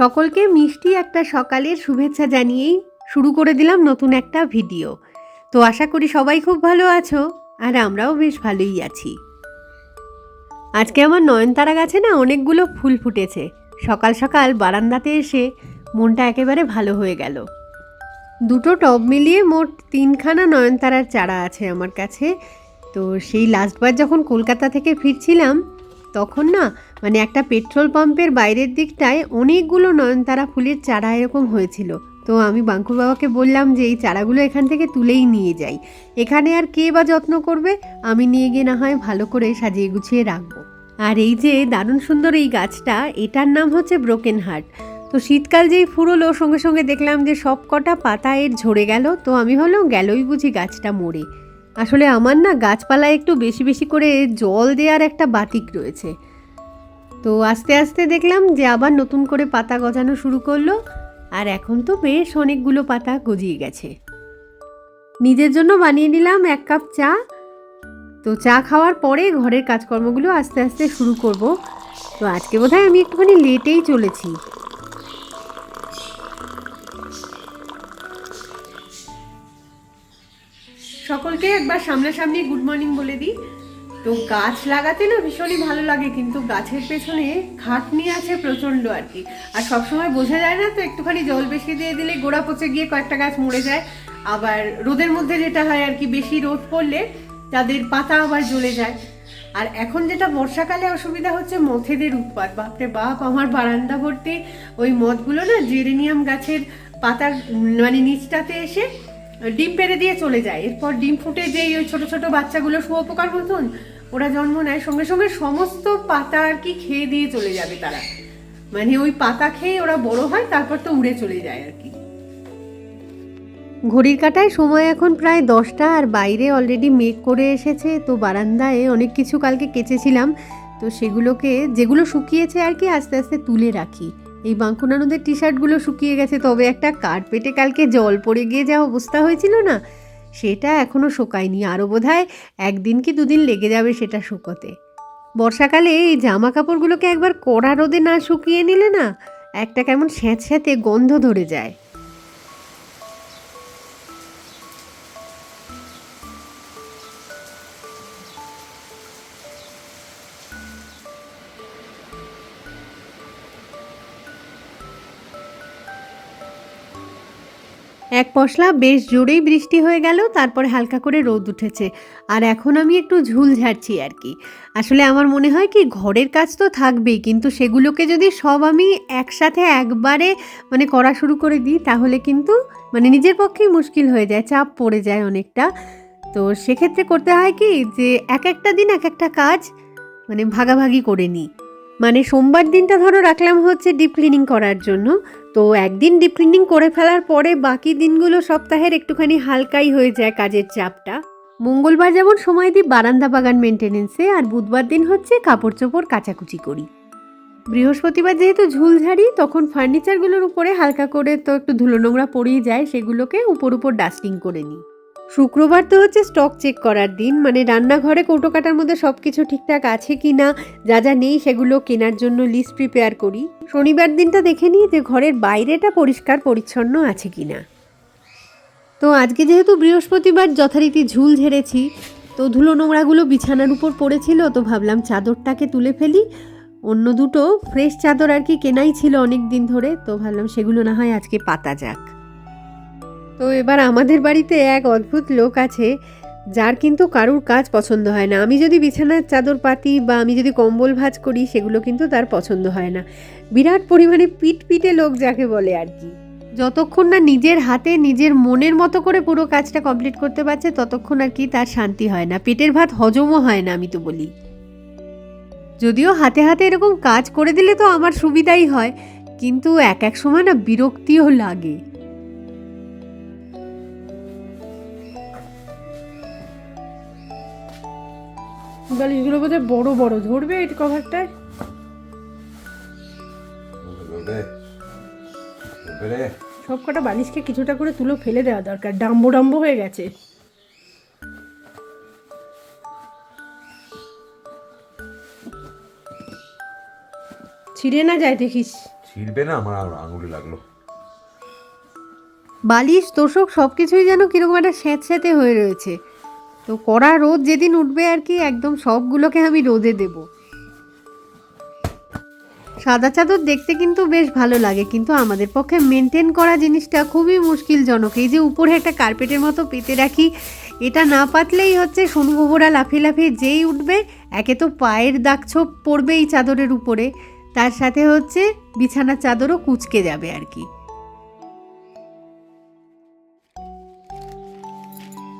সকলকে মিষ্টি একটা সকালের শুভেচ্ছা জানিয়েই শুরু করে দিলাম নতুন একটা ভিডিও। তো আশা করি সবাই খুব ভালো আছো, আর আমরাও বেশ ভালোই আছি। আজকে আমার নয়নতারা গাছে না অনেকগুলো ফুল ফুটেছে। সকাল সকাল বারান্দাতে এসে মনটা একেবারে ভালো হয়ে গেল। দুটো টব মিলিয়ে মোট তিনখানা নয়নতারার চারা আছে আমার কাছে। তো সেই লাস্টবার যখন কলকাতা থেকে ফিরছিলাম, তখন না মানে একটা পেট্রোল পাম্পের বাইরের দিকটায় অনেকগুলো নয়নতারা ফুলের চারা এরকম হয়েছিল। তো আমি বাঙ্কুর বাবাকে বললাম যে এই চারাগুলো এখান থেকে তুলেই নিয়ে যাই। এখানে আর কে বা যত্ন করবে? আমি নিয়ে গিয়ে না হয় ভালো করে সাজিয়ে গুছিয়ে রাখব। আর এই যে দারুণ সুন্দর এই গাছটা, এটার নাম হচ্ছে ব্রোকেন হার্ট। তো শীতকাল যেই ফুরলো, সঙ্গে সঙ্গে দেখলাম যে সব কটা পাতা এর ঝরে গেল। তো আমি হলো গেলই বুঝি গাছটা মরে। আসলে আমার না গাছপালায় একটু বেশি বেশি করে জল দেওয়ার একটা বাতিক রয়েছে। তো আস্তে আস্তে দেখলাম যে আবার নতুন করে পাতা গজানো শুরু করল, আর এখন তো বেশ অনেকগুলো পাতা গজিয়ে গেছে। নিজের জন্য বানিয়ে নিলাম এক কাপ চা। তো চা খাওয়ার পরে ঘরের কাজকর্মগুলো আস্তে আস্তে শুরু করব। তো আজকে বোধহয় আমি একটুখানি লেটেই চলেছি। সকলকে একবার সামনাসামনি গুড মর্নিং বলে দিই। তো গাছ লাগাতে না ভীষণই ভালো লাগে, কিন্তু গাছের পেছনে খাটনি আছে প্রচণ্ড আর কি। আর সবসময় বোঝা যায় না তো, একটুখানি জল বেশি দিয়ে দিলে গোড়া পচে গিয়ে কয়েকটা গাছ মরে যায়। আবার রোদের মধ্যে যেটা হয় আর কি, বেশি রোদ পড়লে তাদের পাতা আবার জ্বলে যায়। আর এখন যেটা বর্ষাকালে অসুবিধা হচ্ছে, মথেদের উৎপাত। বাপরে বাপ, আমার বারান্দা ভর্তি। ওই মদগুলো না জেরেনিয়াম গাছের পাতার মানে নিচটাতে এসে ডিম পেড়ে দিয়ে চলে যায়। এরপর ডিম ফুটে যেই ওই ছোটো ছোটো বাচ্চাগুলো শুয়োপোকার মতন, ওরা জন্ম নেয়। সঙ্গে সঙ্গে সমস্ত পাতা আর কি খেয়ে দিয়ে চলে যাবে তারা। মানে ওই পাতা খেয়ে ওরা বড় হয়, তারপর তো উড়ে চলে যায় আর কি। ঘড়ির কাটায় সময় এখন প্রায় দশটা আর বাইরে অলরেডি মেঘ করে এসেছে, তো বারান্দায় অনেক কিছু কালকে কেচেছিলাম। তো সেগুলোকে, যেগুলো শুকিয়েছে আর কি, আস্তে আস্তে তুলে রাখি। এই বাঁকুনানুদের টি শার্টগুলো শুকিয়ে গেছে, তবে একটা কার্পেটে কালকে জল পড়ে গিয়ে যা অবস্থা হয়েছিল না, সেটা এখনও শোকায়নি। আরও বোধ হয় একদিন কি দুদিন লেগে যাবে সেটা শুকোতে। বর্ষাকালে এই জামা কাপড়গুলোকে একবার কড়া রোদে না শুকিয়ে নিলে না একটা কেমন স্যাঁতস্যাঁতে গন্ধ ধরে যায়। এক পশলা বেশ জোরেই বৃষ্টি হয়ে গেল, তারপরে হালকা করে রোদ উঠেছে। আর এখন আমি একটু ঝুল ঝাড়ছি আর কি। আসলে আমার মনে হয় কি, ঘরের কাজ তো থাকবেই, কিন্তু সেগুলোকে যদি সব আমি একসাথে একবারে মানে করা শুরু করে দিই, তাহলে কিন্তু মানে নিজের পক্ষেই মুশকিল হয়ে যায়, চাপ পড়ে যায় অনেকটা। তো সেক্ষেত্রে করতে হয় কি, যে এক একটা দিন এক একটা কাজ মানে ভাগাভাগি করে নিই। মানে সোমবার দিনটা ধরো রাখলাম হচ্ছে ডিপ ক্লিনিং করার জন্য। তো একদিন ডিপ ক্লিনিং করে ফেলার পরে বাকি দিনগুলো সপ্তাহের একটুখানি হালকাই হয়ে যায় কাজের চাপটা। মঙ্গলবার যেমন সময় দিই বারান্দা বাগান মেনটেনেন্সে আর বুধবার দিন হচ্ছে কাপড় চোপড় কাচাকুচি করি। বৃহস্পতিবার যেহেতু ঝুলঝাড়ি, তখন ফার্নিচারগুলোর উপরে হালকা করে তো একটু ধুলো নোংরা পড়েই যায়, সেগুলোকে উপর উপর ডাস্টিং করে নিই। শুক্রবার তো হচ্ছে স্টক চেক করার দিন মানে রান্নাঘরে কৌটো কাটার মধ্যে সব কিছু ঠিকঠাক আছে কি না যা যা নেই সেগুলো কেনার জন্য লিস্ট প্রিপেয়ার করি। শনিবার দিনটা দেখে নিই যে ঘরের বাইরেটা পরিষ্কার পরিচ্ছন্ন আছে কি না তো আজকে যেহেতু বৃহস্পতিবার যথারীতি ঝুল ঝেড়েছি, তো ধুলো নোংরাগুলো বিছানার উপর পড়েছিল, তো ভাবলাম চাদরটাকে তুলে ফেলি। অন্য দুটো ফ্রেশ চাদর আর কি কেনাই ছিল অনেক দিন ধরে, তো ভাবলাম সেগুলো না হয় আজকে পাতা যাক। তো এবার আমাদের বাড়িতে এক অদ্ভুত লোক আছে, যার কিন্তু কারুর কাজ পছন্দ হয় না। আমি যদি বিছানার চাদর পাতি বা আমি যদি কম্বল ভাঁজ করি, সেগুলো কিন্তু তার পছন্দ হয় না। বিরাট পরিমাণে পিট পিটে লোক যাকে বলে আর কি। যতক্ষণ না নিজের হাতে নিজের মনের মতো করে পুরো কাজটা কমপ্লিট করতে পারছে, ততক্ষণ আর কি তার শান্তি হয় না। পেটের ভাত হজমও হয় না, আমি তো বলি। যদিও হাতে হাতে এরকম কাজ করে দিলে তো আমার সুবিধাই হয়, কিন্তু এক এক সময় না বিরক্তিও লাগে। বালিশগুলো বোধহয় বড় বড়। ধরবে এই কভারটায়? সব কটা বালিশকে কিছুটা করে তুলো ফেলে দেওয়া দরকার। ডাম্বো ডাম্বো হয়ে গেছে। ছিঁড়ে না যায় দেখিস। ছিঁড়বে না? আমার আর আঙুলে লাগল। বালিশ তোষক সব কিছুই যেন কীরকম একটা স্যাঁতস্যাঁতে হয়ে রয়েছে। তো কড়া রোদ যেদিন উঠবে আর কি, একদম সবগুলোকে আমি রোদে দেব। সাদা চাদর দেখতে কিন্তু বেশ ভালো লাগে, কিন্তু আমাদের পক্ষে মেনটেন করা জিনিসটা খুবই মুশকিলজনক। এই যে উপরে একটা কার্পেটের মতো পেতে রাখি, এটা না পাতলেই হচ্ছে সোনু গোবরা লাফিয়ে লাফিয়ে যেই উঠবে, একে তো পায়ের দাগ ছোপ পড়বে এই চাদরের উপরে। তার সাথে হচ্ছে বিছানার চাদরও কুচকে যাবে আর কি।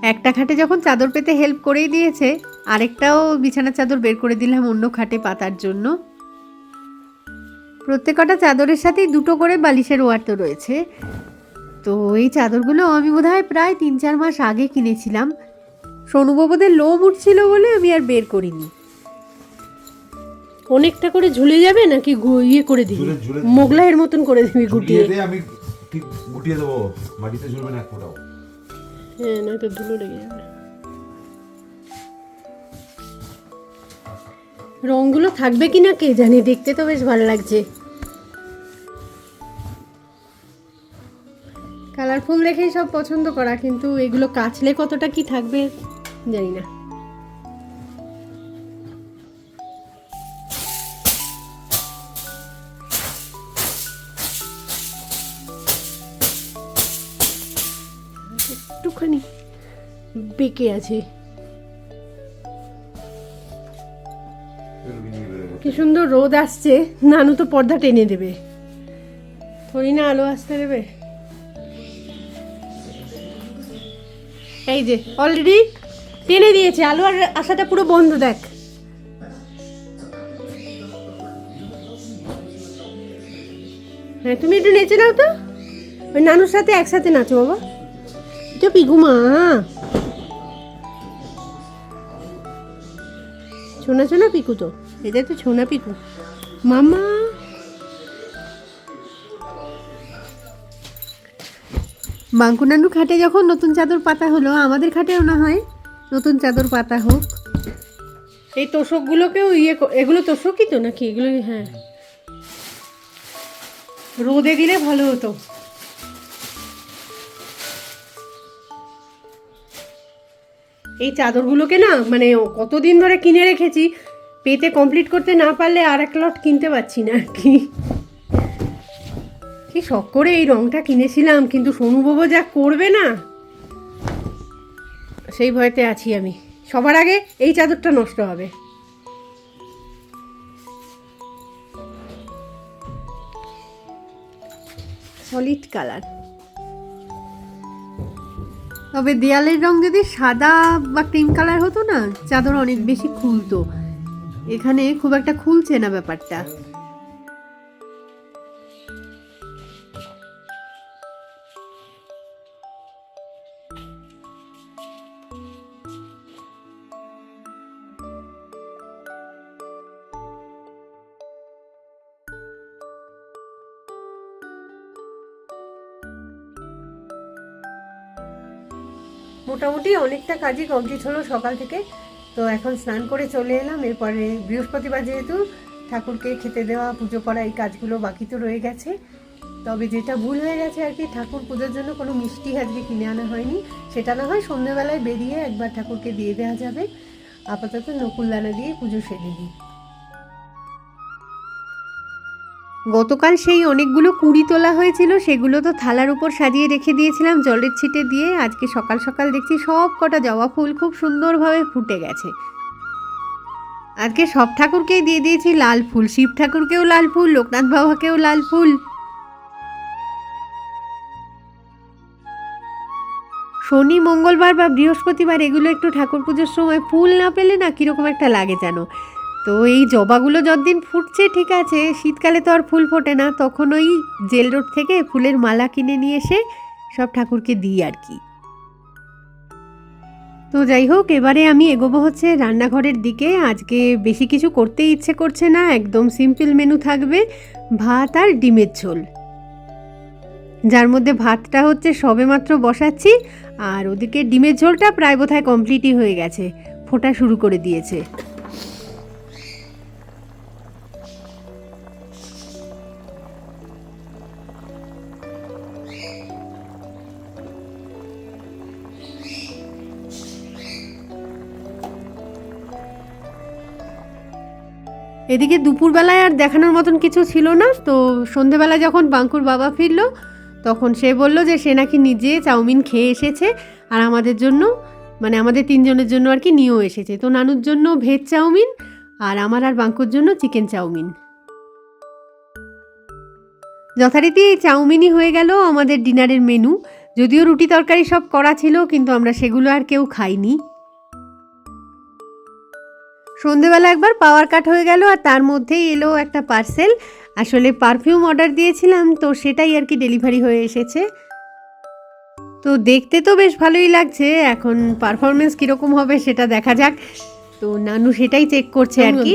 একটা খাটে যখন চাদর পেতে হেল্প করেই দিয়েছে আরেকটাও বিছানার চাদর বের করে দিলাম অন্য খাটে পাতার জন্য। প্রত্যেকটা চাদরের সাথেই দুটো করে বালিশের ওয়ার তো রয়েছে। তো এই চাদরগুলো আমি বোধহয় প্রায় তিন চার মাস আগে কিনেছিলাম। সোনুবাবুদের লোম উঠছিল বলে আমি আর বের করিনি। অনেকটা করে ঝুলে যাবে নাকি ইয়ে করে দিবি? মোগলাইয়ের মতন করে দিবি গুটিয়ে। আমি গুটিয়ে দেবো। মাটিতে ঝুলবে না ফোঁটাও। হ্যাঁ নয়তো ধুলো লেগে যাবে। রংগুলো থাকবে কি না কে জানি? দেখতে তো বেশ ভালো লাগছে। কালারফুল দেখেই সব পছন্দ করা, কিন্তু এগুলো কাচলে কতটা কি থাকবে জানি না। একটুখানি বেঁকে আছে। কি সুন্দর রোদ আসছে। নানু তো পর্দা টেনে দেবে। থরি না আলো আসতে দেবে। এই যে অলরেডি টেনে দিয়েছে। আলো আর আসাটা পুরো বন্ধ, দেখ। হ্যাঁ তুমি একটু নেচে নাও তো। ওই নানুর সাথে একসাথে নাচো, বাবা। এটা পিগুমা ছোনা ছোনা পিকু তো এটা তো ছোনা পিকু মামা বাঙ্কুনানু খাটে যখন নতুন চাদর পাতা হলো আমাদের খাটেও না হয়। নতুন চাদর পাতা হোক। এই তোষকগুলোকেও ইয়ে এগুলো তোষকই তো নাকি? এগুলো হ্যাঁ। রোদে দিলে ভালো হতো। এই চাদরগুলোকে না মানে কতদিন ধরে কিনে রেখেছি, পেতে কমপ্লিট করতে না পারলে আর এক লট কিনতে পারছি না কি। কি শখ করে এই রংটা কিনেছিলাম, কিন্তু সোনুবাবু যা করবে না, সেই ভয়তে আছি আমি। সবার আগে এই চাদরটা নষ্ট হবে। সলিড কালার তবে দেয়ালের রং যদি সাদা বা ক্রিম কালার হতো না, চাদর অনেক বেশি খুলতো। এখানে খুব একটা খুলছে না ব্যাপারটা। মোটামুটি অনেকটা কাজই কমপ্লিট হলো সকাল থেকে। তো এখন স্নান করে চলে এলাম। এরপরে বৃহস্পতিবার যেহেতু ঠাকুরকে খেতে দেওয়া, পুজো করা, এই কাজগুলো বাকি তো রয়ে গেছে। তবে যেটা ভুল হয়ে গেছে আর কি, ঠাকুর পুজোর জন্য কোনো মিষ্টি আজকে কিনে আনা হয়নি। সেটা না হয় সন্ধ্যেবেলায় বেরিয়ে একবার ঠাকুরকে দিয়ে দেওয়া যাবে। আপাতত নকুলদানা দিয়ে পুজো সেরে দিই গতকাল সেই অনেকগুলো কুড়ি তোলা হয়েছিল, সেগুলো তো থালার উপর সাজিয়ে রেখে দিয়েছিলাম জলের ছিটে দিয়ে। আজকে সকাল সকাল দেখছি সব কটা জবা ফুল খুব সুন্দরভাবে ফুটে গেছে। আজকে সব ঠাকুরকেই দিয়ে দিয়েছি লাল ফুল, শিব ঠাকুরকেও লাল ফুল, লোকনাথ বাবাকেও লাল ফুল। শনি, মঙ্গলবার বা বৃহস্পতিবার এগুলো একটু ঠাকুর পুজোর সময় ফুল না পেলে না কীরকম একটা লাগে যেন। তো এই জবাগুলো যতদিন ফুটছে, ঠিক আছে, শীতকালে তো আর ফুল ফোটে না, তখন ওই জেল রোড থেকে ফুলের মালা কিনে নিয়ে এসে সব ঠাকুরকে দিই আর কি। তো যাই হোক, এবারে আমি এগোবো হচ্ছে রান্নাঘরের দিকে। আজকে বেশি কিছু করতে ইচ্ছে করছে না, একদম সিম্পল মেনু থাকবে, ভাত আর ডিমের ঝোল। যার মধ্যে ভাতটা হচ্ছে সবেমাত্র বসাচ্ছি, আর ওদিকে ডিমের ঝোলটা প্রায় বোধহয় কমপ্লিটই হয়ে গেছে, ফোটা শুরু করে দিয়েছে। এদিকে দুপুরবেলায় আর দেখানোর মতন কিছু ছিল না, তো সন্ধেবেলা যখন বাঙ্কুর বাবা ফিরলো, তখন সে বলল যে সে নাকি নিজে চাউমিন খেয়ে এসেছে, আর আমাদের জন্য মানে আমাদের তিনজনের জন্য আর কি নিয়েও এসেছে। তো নানুর জন্য ভেজ চাউমিন, আর আমার আর বাঙ্কুর জন্য চিকেন চাউমিন। যথারীতি চাউমিনই হয়ে গেল আমাদের ডিনারের মেনু। যদিও রুটি তরকারি সব করা ছিল, কিন্তু আমরা সেগুলো আর কেউ খাইনি। সন্ধেবেলা একবার পাওয়ার কাট হয়ে গেল আর তার মধ্যেই এলো একটা পার্সেল। আসলে পারফিউম অর্ডার দিয়েছিলাম, তো সেটাই আর কি ডেলিভারি হয়ে এসেছে। তো দেখতে তো বেশ ভালোই লাগছে, এখন পারফরমেন্স কীরকম হবে সেটা দেখা যাক। তো নানু সেটাই চেক করছে আর কি।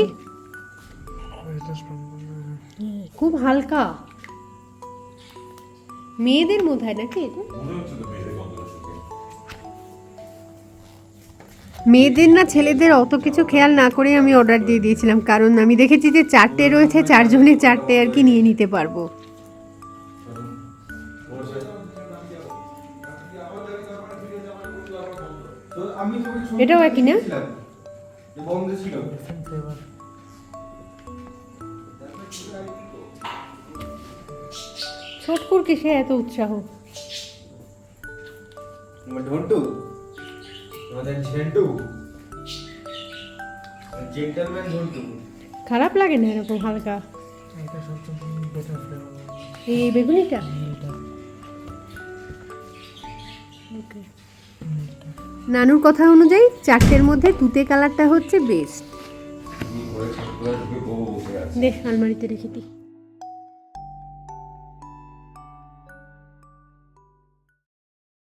খুব হালকা। মেয়েদের মধ্যে নাকি মেয়েদের না ছেলেদের অত কিছু খেয়াল না করে আমি অর্ডার দিয়ে দিয়েছিলাম। কারণ আমি দেখেছি যে চারটে রয়েছে, চারজনে চারটে আর কি নিয়ে নিতে পারব। এটাও একই না? ছোটকুর কিসে এত উৎসাহ? ঢন্টু? আমাদের ঝেন্টু? জেন্টলম্যান ঝন্টু। খারাপ লাগে না এরকম হালকা? এটা সবচেয়ে বেটার ফ্লেভার এই বেগুনিটা? নানুর কথা অনুযায়ী চারটের মধ্যে তুতে কালারটা হচ্ছে বেস্ট দেখ আলমারিতে রেখে দিই।